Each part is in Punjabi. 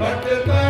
ਪਟ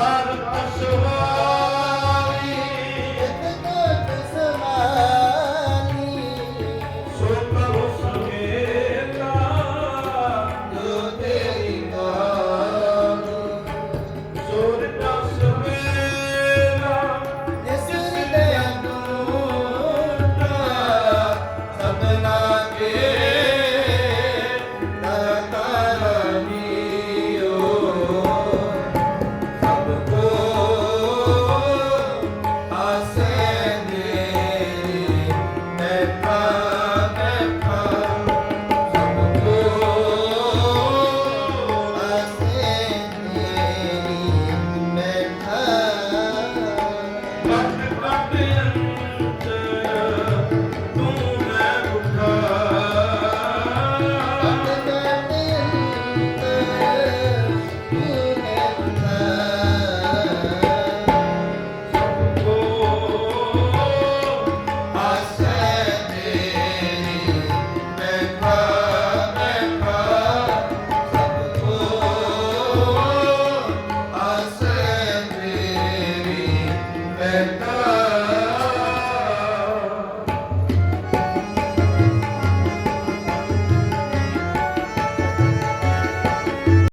ਸਰ ਅਸਵਾਰੀ Amen.